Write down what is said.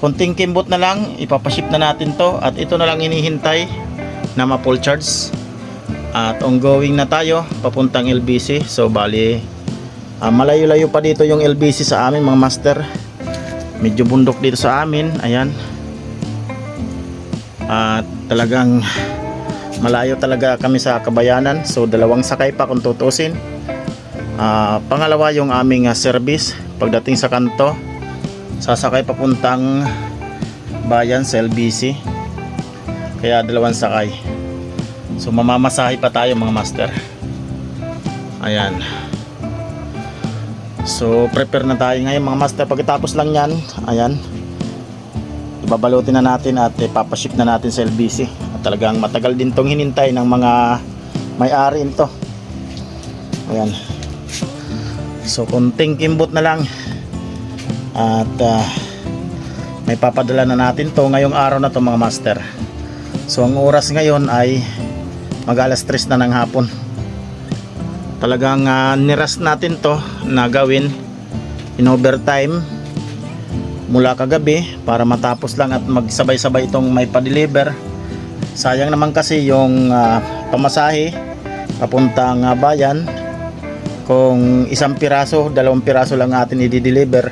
Konting kimbot na lang, ipapaship na natin to at ito na lang inihintay na ma-full charge. At ongoing na tayo papuntang LBC. So bali ah, malayo-layo pa dito yung LBC sa amin mga master. Medyo bundok dito sa amin. Ayan. At talagang malayo talaga kami sa kabayanan. So dalawang sakay pa kung tutusin. Ah, pangalawa yung aming ah, service pagdating sa kanto sasakay papuntang bayan sa kaya dalawang sakay. So mamamasahe pa tayo mga master. Ayan. So prepare na tayo ngayon mga master. Pagkatapos lang yan ayan. Ibabalutin na natin at ipapaship na natin sa LBC at talagang matagal din tong hinintay ng mga may-ari nito. Ayan. So konting kimbot na lang at ah, may papadala na natin to ngayong araw na to mga master. So ang oras ngayon ay mag alas 3 na ng hapon. Talagang ah, niras natin to na gawin in overtime mula kagabi para matapos lang at magsabay-sabay itong may pa-deliver. Sayang naman kasi yung ah, pamasahe papuntang ah, bayan. Kung isang piraso, dalawang piraso lang atin i-deliver